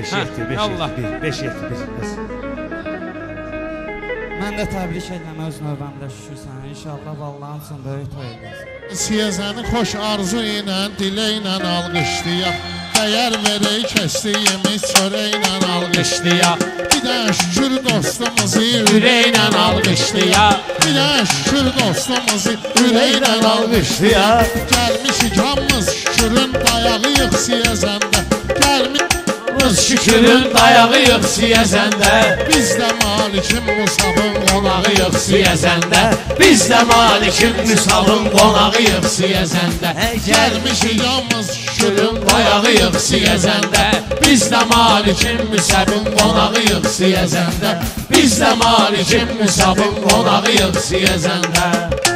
5 Hə, 7 5 Allah. 7 5 7 1 Mən də təbrik edirəm öz növbəmdə şükür sənə. İnşallah vallahi üçün böyük toy edəsən. Siyazəni xoş arzu ilə, dilə ilə alqışlayaq. Dəyər verək kəsdiyimiz çörəklə alqışlayaq. Bir də şükür dostumuzu ürəklə alqışlayaq. Bir də şükür dostumuzu ürəklə alqışlayaq. Gəlmişik hamımız şükürün dayağıyıq siyazəndə. Gəlmişik şükürün dayağıyıq siyazəndə. Biz də malikin musabın qonağıyıq siyazəndə. Biz də malikin musabın qonağıyıq siyazəndə. Gəlmişik hamımız şükürün dayağıyıq siyazəndə. Biz də malikin musabın qonağıyıq siyazəndə. Biz də malikin musabın qonağıyıq siyazəndə.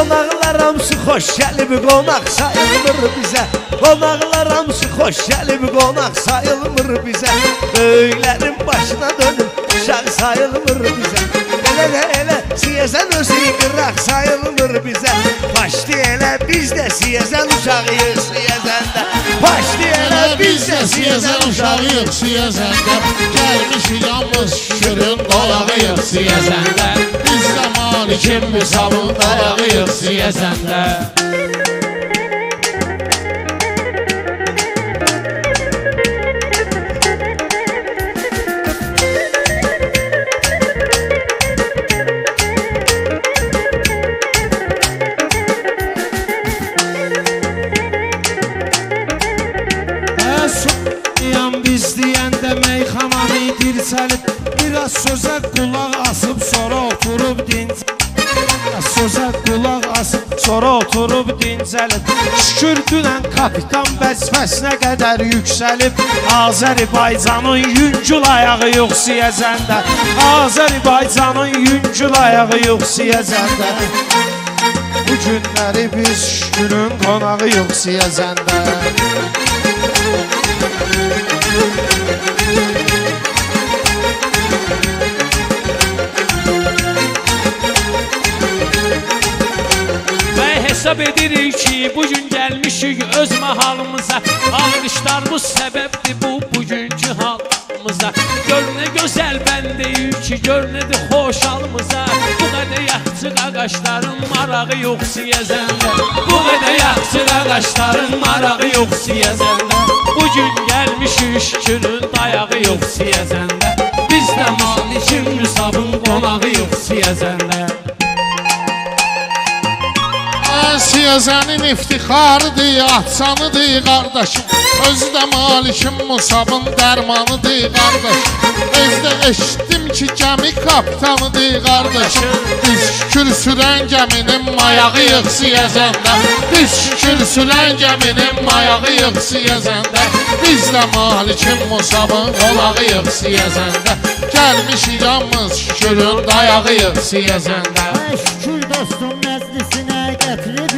Ay qonaqlar hamısı xoş gəlib qonaq sayılmır bizə. Qonaqlar hamısı xoş gəlib qonaq sayılmır bizə. Böyüklərin başına dönüb uşaq sayılmır bizə Elə də elə siyəsən özü qıraq sayılmır bizə Başlı elə biz də siyəsən uşağıyıq siyəsəndə Başlı elə biz də siyəsən uşağıyıq uşağıyıq siyazəndə Gəlmişik yalnız şükürün qonağıyıq siyazəndə Biz də malikin musabın dayağıyıq siyazəndə Əsyan asıb sonra oturub dinc Sözə qulaq asıb sonra oturub dincəlib Şükür dünən kapitan vəzifəsinə qədər yüksəlib Azərbaycanın yüngül ayağı yox siyəzəndə Azərbaycanın yüngül ayağı yox siyəzəndə Bu günləri biz şükürün qonağı yox siyəzəndə Və hesab edirik ki, bugün gəlmişik öz mahalımıza. Alqışlarımız səbəbdir bu bugünkü halımıza Gör nə gözəl bəndəyik ki, gör nədir xoş halımıza Bu qədər yaxşı ağaçların marağı yox siyəzəndə Bu qədər yaxşı ağaçların marağı yox siyəzəndə Bugün gəlmişik şükürün dayağı yox siyəzəndə Biz də malikin müsabın qonağı yox siyəzəndə Siyazənin iftixarıdır, atsanıdır qardaşım. Özü də malikin musabın dərmanıdır qardaşım. Özdə eşitdim ki, gəmi kapitanıdır qardaşım. Biz şükür sürən gəminin mayağıyıq siyazəndə Biz şükür sürən gəminin mayağıyıq siyazəndə Biz də malikin musabın qonağıyıq siyazəndə Gəlmişik yalnız şükürün dayağıyıq siyazəndə Şükür dostum məclisinə özümüzü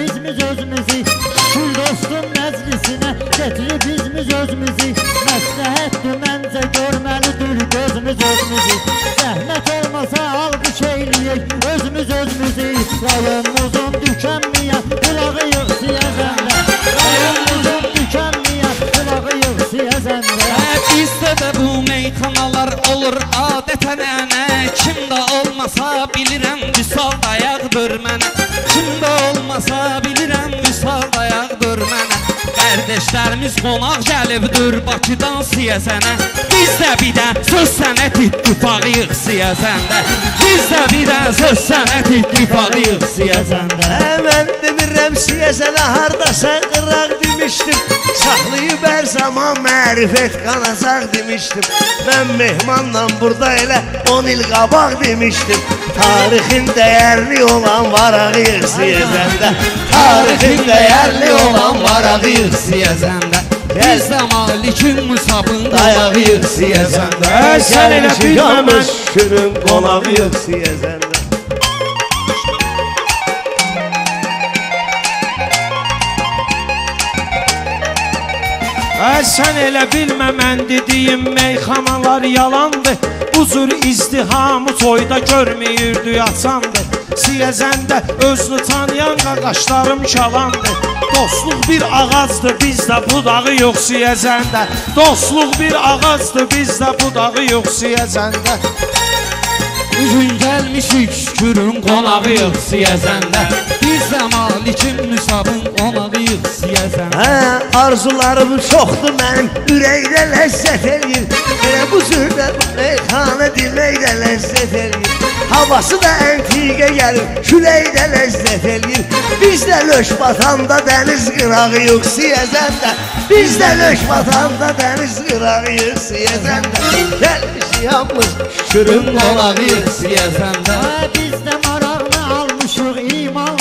Dostum məclisinə gətirib bizimiz özümüzü Məsləhətdir məncə görməlidir gözümüz özümüzü Zəhmət olmasa alqış eyləyək özümüz özümüzü Rayonumuzun tükənməyən qulağı yox siyəzəndə Rayonumuzun tükənməyən qulağı yox siyəzəndə Bizdə də bu meyxanalar olur adətən Qardeşlərimiz qonaq gəlibdir Bakıdan siyəsənə. Biz də bir də söz sənət ittifaqıyıq siyəsəndə. Biz də bir də söz sənət ittifaqıyıq siyəsəndə. Mən demirəm siyəsənə hardasan qıraq demişdim. Saxlayıb hər zaman mərifət qanacaq demişdim. Mən mehmanla burada elə 10 il qabaq demişdim. Tarixin dəyərli olan varağıyıq siyəsəndə. Tarixin dəyərli olan varağıyıq siyəsəndə Biz də malikin musabın Dayağıyıq siyəsəndə Sən elə Gəlmişik bilmə mən- hamımız şükürün qonağıyıq siyəsəndə Ə, sən elə bilmə mən dediyim meyxanalar yalandır Cür izdihamı toyda görməyirdi asandır Siyəzəndə özünü tanıyan qaqaşlarım çalandı. Dostluq bir ağacdır bizdə budağı yox siyəzəndə Dostluq bir ağacdır bizdə budağı yox siyəzəndə Bugün gəlmişik şükürün qonağıyıq siyəzəndə Biz də malikin müsabın qonağıyıq Hə, arzularım çoxdur mənim. Ürəkdə ləzzət eləyir. Elə bu cürdə meyxana diləkdə ləzzət eləyir. Havası da əntiqə gəlir, küləkdə ləzzət eləyir. Biz də löş batanda dəniz qırağı yox siyəzəndə Biz də löş batanda dəniz qırağı yox siyəzəndə Gəlmiş yalnız şükürün qonağıyıq siyəzəndə Ha, Biz də maraqlı almışıq imanlı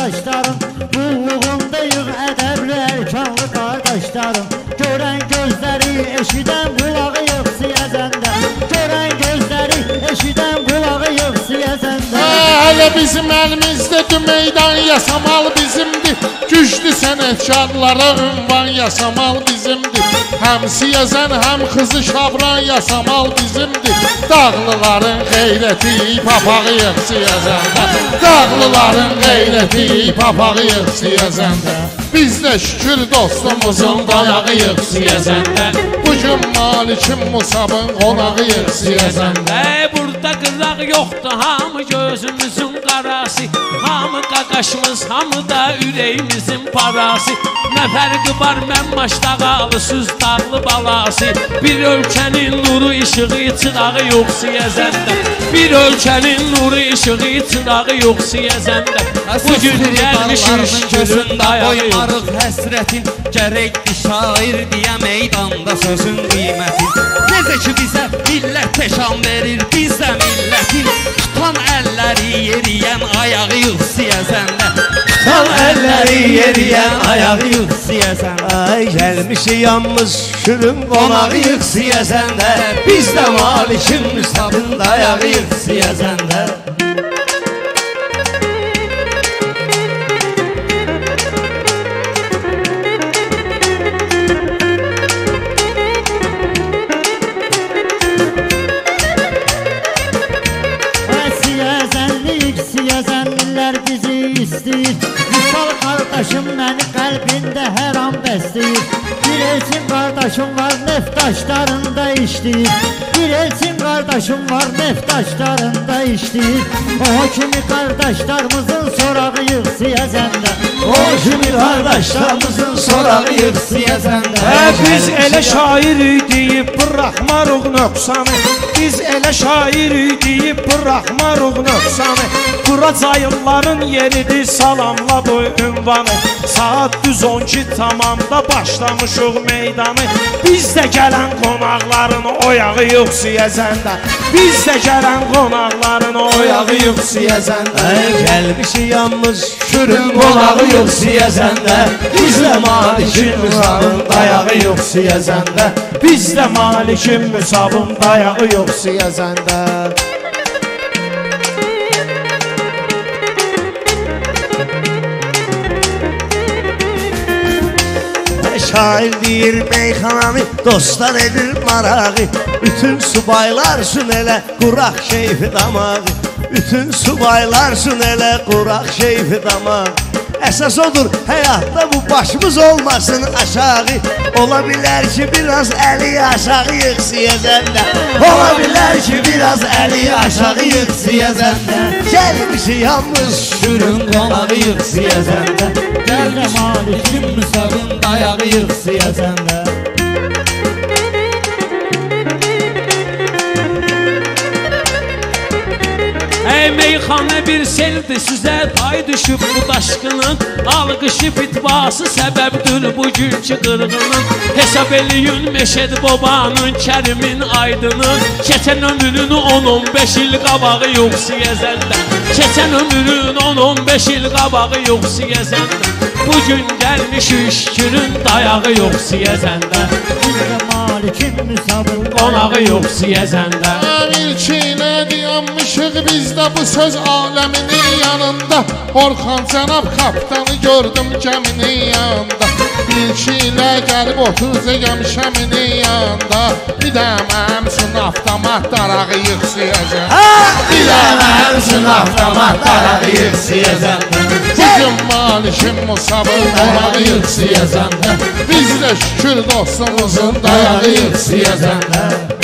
imkanlı qardaşlarım Qulluğundayıq ədəbli erkanlı qardaşlarım Görən gözləri eşidən Hələ bizim əlimizdə meydan yasamal bizimdir Güclü sənətkarlara ünvan yasamal bizimdir Həm siyəzən, həm xızı şabran yasamal bizimdir Dağlıların qeyrəti papağıyıq siyəzəndə Dağlıların qeyrəti papağıyıq siyəzəndə Biz də şükür dostumuzun dayağıyıq siyəzəndə Bugün malikin musabın qonağıyıq siyəzəndə burada qıraq yoxdur hamı gözümüzün qarası Hamı qaqaşımız, hamı da ürəyimizin parası. Nə fərqi var mən maşdağalı, süz dağlı balası. Bir ölkənin nuru işığı çırağı yox siyəzəndə Bir ölkənin nuru işığı çırağı yox siyəzəndə Bugün gəlmişik şükürün dayağı. yox Qoymarıq həsrətin Gərəkdir şair deyə meydanda sözün qiymətin Necə ki bizə millət peşan verir Bizdə millətin. Tutan əlləri yeriyən ayağı yox siyəzəndə. Tutan əlləri yeriyən ayağı yox siyəzəndə. Ay gəlmişik yalnız şükürün qonağıyıq siyəzəndə. Biz də malikin müsabın dayağıyıq siyəzəndə. Ha, neftaşlarında işləyir Bir elçin qardaşım var neftaşlarında işləyir O kimi qardaşlarımızın sorağıyıq siyəzəndə O kimi qardaşlarımızın sorağıyıq siyəzəndə Hə biz elə şairik deyib buraxmarıq nöqsanı Biz elə şairik deyib buraxmarıq nöqsanı Bura cayırların yeridir salamla bu ünvanı. Saat düz 12 tamamda başlamışıq meydanı. Biz də gələn qonaqların oyağı yox siyəzəndə Biz də gələn qonaqların oyağı yox siyəzəndə Ay gəlmişik yalnız şükürün qonağı yox siyəzəndə Biz də malikin müsabın dayağı yox siyəzəndə Bizdə malikin müsabın dayağı yox siyəzəndə Şair deyir meyxananı dostlar edir marağı. Bütün subaylar sun elə quraq keyfi damağı Bütün subaylar sun elə quraq keyfi damağı Əsas odur həyatda bu başımız olmasın aşağı. Ola bilər ki biraz əli aşağı yıxsiyəzəndə Ola bilər ki biraz əli aşağı yıxsiyəzəndə Gəlmişik yalnız şürün qonağıyıq siyəzəndə Gəldə malikin müsabın dayağı yox Ey meyxana bir seldir sizə pay düşüb bu daşqının Alqışı fitvası səbəbdir bugünkü qırğının Hesab eləyin Meşed babanın, Kərimin aydının Keçən ömrünün 10-15 il qabağı yox siyəzəndə Keçən ömrünün 10-15 il qabağı yox siyəzəndə Bugün gəlmiş şükürün dayağı yox siyəzəndə Biz də malikin müsabın Qonağı yox siyəzəndə İlkinə dayanmışıq biz də bu söz aləminin yanında. Orxan cənab kapitanı gördüm gəminin yanında. Bir ki ilə gəlib oturacağım şəminin yanında. Bir də mənim üçün avtomat darağı yıxsıyacaq Bir də mənim üçün avtomat darağı yıxsıyacaq Bugün malikim musabır darağı yıxsıyacaq Biz də şükür dostumuzun dayağı yıxsıyacaq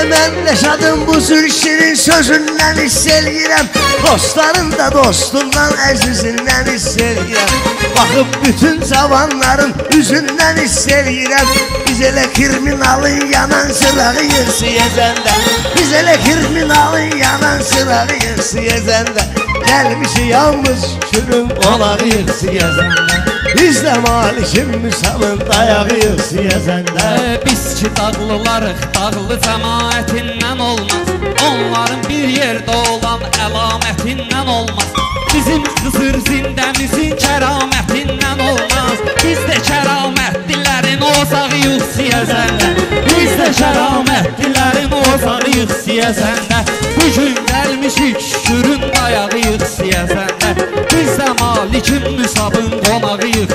Hemen yaşadım bu zülşinin sözünden hisselgirem Dostların da dostundan əzizindən hisselgirem Bakıp bütün zamanların yüzünden hisselgirem Biz elə kriminalın yanan sırağı yırsıyezəndə Biz elə kriminalın yanan sırağı yırsıyezəndə Gelmişi yalnız şükürün qonağı yırsıyezəndə Biz də malikin müsabın dayağı yırsıyezəndə Ee, Biz ki dağlılarıq, dağlı cəmaətindən olmaz. Onların bir yerdə olan əlamətindən olmaz. Bizim xızır zindəmizin kəramətindən olmaz. Biz də kəramətlilərin ozağı yuxsiyəzəndə Biz də kəramətlilərin ozağı yuxsiyəzəndə Bugün gəlmişik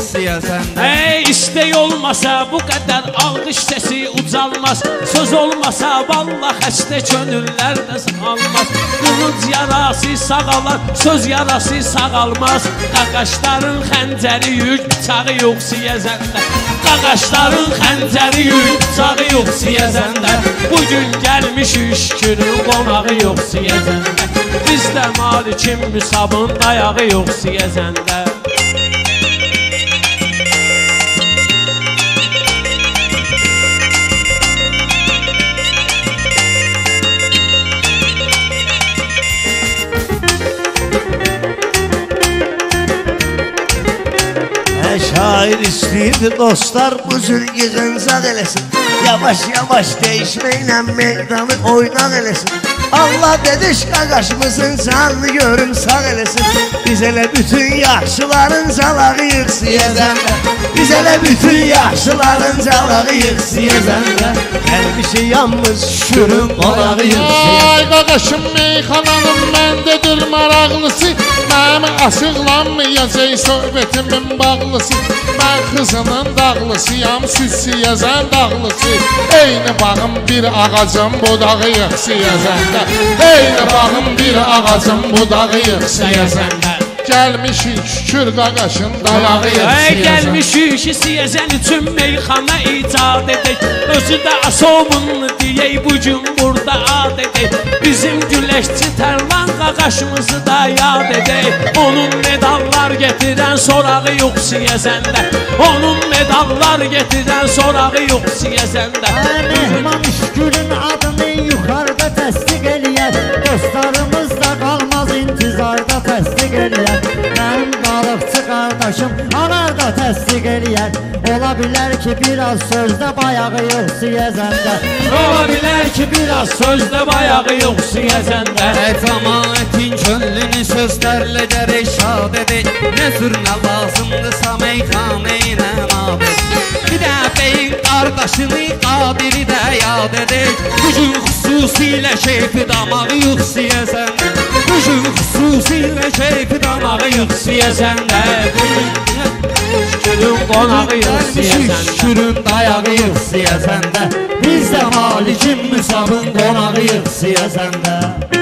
qonağı yuxsiyəzəndə Ey istek olmasa bu kadar alkış sesi ucalmaz Söz olmasa vallah xəstə könüllər də sağalmaz Qılınc yarası sağalar, söz yarası sağalmaz. Qaqaşların xəncəri yük, bıçağı yox siyəzəndə. Qaqaşların xəncəri yük, bıçağı yox siyəzəndə. Bugün gəlmişik şükürün qonağı yox siyəzəndə. Bizdə malikin müsabın dayağı yox siyəzəndə şair istəyirdi dostlar bu cür yığıncaq eləsin. Yavaş yavaş değişmeyle meydanı oynaq eləsin Allah dediş qaqaşımızın canlı görüm sağ eləsin Biz elə bütün yaxşıların calağı yıxsıyəzəndə Biz elə bütün yaxşıların calağı yıxsıyəzəndə Gəlmişi yanmış şürün qonağı yıxsıyəzəndə Ay qaqaşım meyxananın məndedir maraqlısı Mənim açıqlanmayacaq söhbətimin bağlısı. Mən qızının dağlısıyam, südsiyəzən dağlısı. Eyni bağım bir ağacın budağı yıxsiyəzəndə Eyni bağım bir ağacın budağı yıxsiyəzəndə Gəlmişik şükür qaqaşın dayağı Ey yıxsiyəzəndə gelmişik istəyəsən üçün meyxana icad edək Özü də asovunlu deyək bu gün burada ad edək Bizim güləşçi tərlan qaqaşımızı da yad edək Onun medallar getirən sorağı yox siyəzəndə Onun medallar getirən sorağı yox siyəzəndə Mehman Şükürün adını yukarıda təsdiq Dostlarımız da qalmaz intizarda təsdiq eləyər Mənim qalıqçı qardaşım təsdiq eləyər Ola bilər ki biraz sözdə bayağı yox siyəzəndə Ola bilər ki biraz sözdə bayağı yox siyəzəndə Ey cəmaətin könlünü sözlərlə gərək şad edək Nə cür nə lazımdırsa meyxanə ilə abid Bir də beyin qardaşını qadiri də yad edək Bugün xüsusilə keyfi damağı yuxsiyəsən Bugün xüsusilə keyfi damağı Siyəzəndə Şükürün qonağı yox siyəzəndə Şükürün dayağı yuxsiyəsəndə Biz də malikin müsabın qonağı yuxsiyəsəndə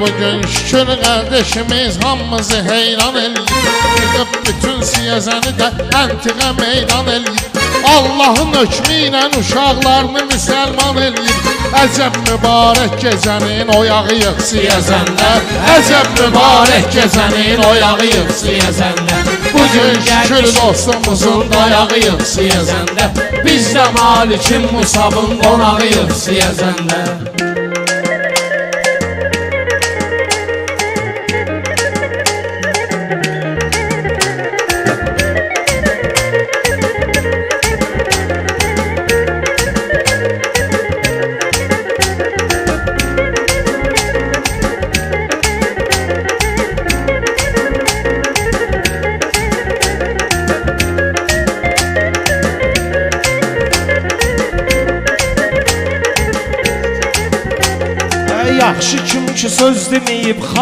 Bugün şükür kardeşimiz hamımızı heyran eləyir Yığıb bütün siyazəni də əntiqə meydan eləyir Allahın hökmü ilə uşaqlarını müsəlman eləyir Əcəb mübarək gecənin oyağı yığ siyazəndə. Əcəb mübarək gecənin oyağı yığ siyazəndə. Bugün şükür dostumuzun dayağı yığ siyazəndə. Biz də malikin musabın qonağı yox siyəzəndə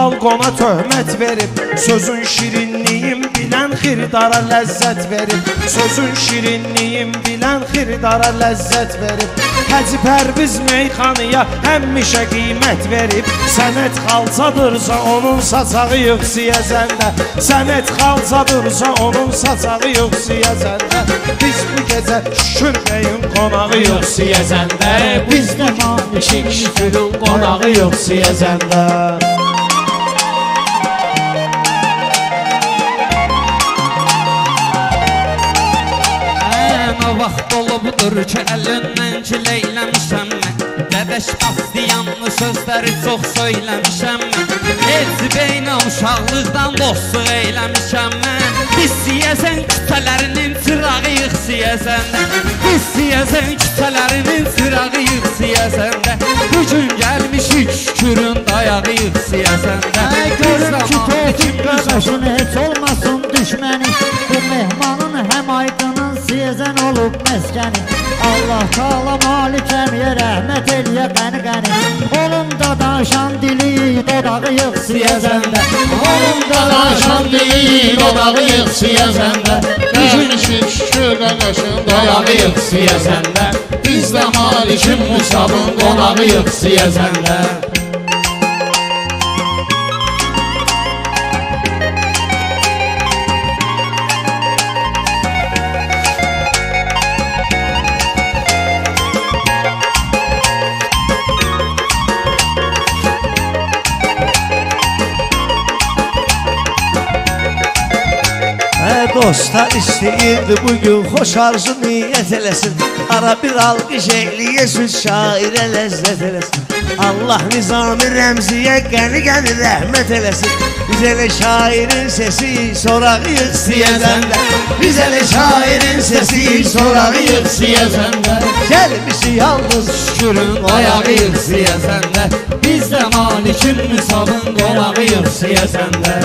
deməyib xalq ona töhmət verib Sözün şirinliyim bilən xirdara ləzzət verib Sözün şirinliyim bilən xirdara ləzzət verib Həcı Pərviz meyxanıya həmişə qiymət verib Sənət xalçadırsa onun saçağı yox siyəzəndə Sənət xalçadırsa onun saçağı yox siyəzəndə Biz bu gecə şükür beyin qonağı yox siyəzəndə Biz Bizdə Şik şükürün qonağı yox siyəzəndə olubdur ki əlindən kiləyləmişəm mən. Dəbəş bastiyanlı sözləri çox söyləmişəm mən. Heç beynə uşaqlıqdan dostluq eyləmişəm mən. Biz siyəsən kütələrinin çırağıyıq siyəsəndə Biz siyəsən kütələrinin çırağıyıq siyəsəndə Bugün gəlmişik şükürün dayağıyıq siyəsəndə Görüm ki Biz tevfik zamanı siyezən olub məskəni Allah Taala malikəmiyə rəhmət eləyə qəni qəni Onun da danışan dili dodağı yox siyezəndə Onun da Dalaşan dili dodağı yıq siyəzəndə Gəlmişik şükür qardaşın dayağı yıq siyəzəndə Biz də Musabın qonağı yıq siyəzəndə Hə dostlar istəyirdi bugün xoş arzu niyyət eləsin Ara bir alqış eyliyə süz şairə ləzzət eləsin Allah nizami rəmziyə qəni qəni rəhmət eləsin Biz elə şairin sesi sorağıyıq siyəzəndə Biz elə şairin sesi sorağıyıq siyəzəndə Gəlmişik yalnız Şükürün ayağıyıq siyəsəndə Biz də malikin müsabın qonağıyıq siyəsəndə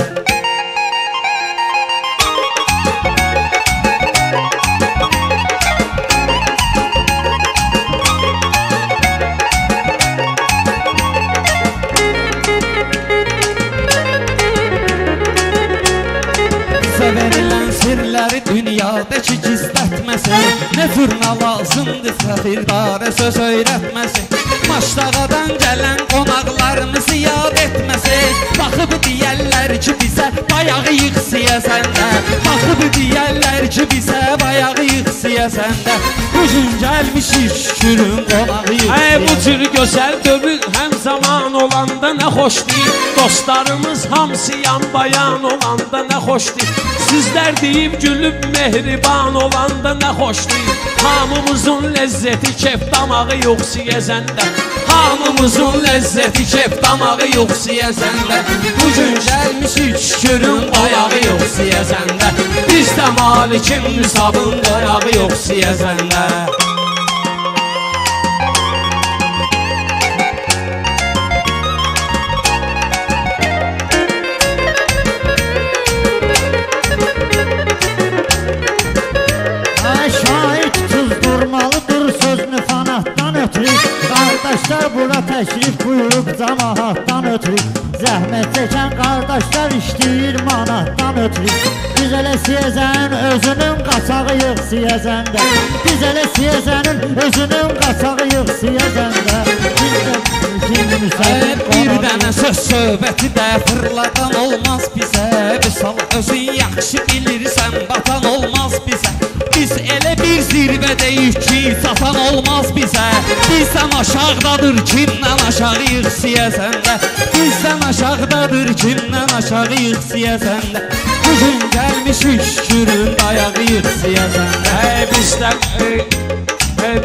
sirləri dünyadakı gizlətməsin Nə fırna lazımdır fəxirdarə söz öyrətməsin. Maşdağadan gələn qonaqlarımızı yad etməsin. Baxıb deyərlər ki bizə bayağı yıxsiyəsəndə Baxıb deyərlər ki bizə bayağı yıxsiyəsəndə Bugün gəlmişik şükürün qonağıyıq Ey bu cür gözəl dövür həm zaman olanda nə xoşdur. Dostlarımız hamısı yan bayan olanda nə xoşdur Sizlər deyib gülüb mehriban olanda nə xoşdur Hamımızın ləzzəti kef damağı yox siyəzəndə Hamımızın ləzzəti kef damağı yox siyəzəndə Bugün gəlmişik şükürün ayağı yox siyəzəndə Biz də malikin müsabın qonağı yox siyəzəndə ötürü Biz elə siyəzənin özünün qaçağıyıq siyəzəndə Biz elə siyəzənin özünün qaçağıyıq siyəzəndə müsəbib bir dənə söz söhbəti də fırladan olmaz bizə Vüsal özün yaxşı bilirsən batan olmaz bizə Biz elə bir zirvədəyik ki çatan olmaz bizə Bizdən aşağıdadır kimdən aşağıyıq siyəsəndə Bizdən aşağıdadır kimdən aşağıyıq siyəsəndə Bugün gəlmişik şükürün dayağıyıq siyəsəndə Hey bizdən ey,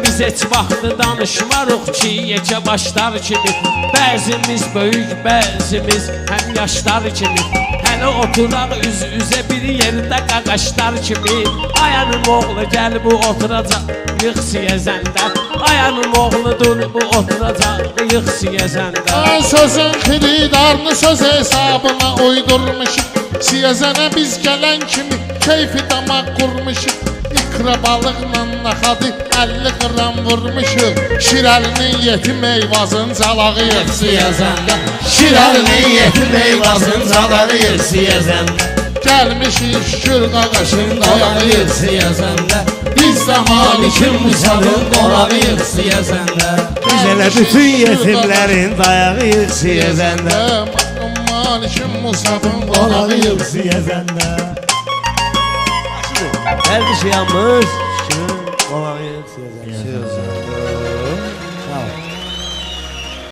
biz heç vaxtı danışmarıq ki yekə başlar kimi. Bəzimiz böyük, bəzimiz həm yaşlar kimi. Hələ oturaq üz üzə bir yerdə qaqaşlar kimi. Ayanın oğlu gəl bu oturacaq yığ siyəzəndə Ayanın oğludur bu oturacaq yığ siyəzəndə Ay sözün xiridarını söz hesabına uydurmuşuq Siyəzənə biz gələn kimi keyfi damaq qurmuşuq İkra balıqla naxadı 50 qram vurmuşuq Şirəlinin yetim eyvazın calağı yetsiyəzəndə Şirəlinin yetim eyvazın calağı yetsiyəzəndə Gəlmişik şükür qaqaşın dayağı yetsiyəzəndə Biz də malikin Musabın qonağı yetsiyəzəndə Biz elə bütün yetimlərin dayağı yıksıyəzəndə Malikin Musabın qonağı yetsiyəzəndə Her bir şey yanmış konağı yıksıyəzəndə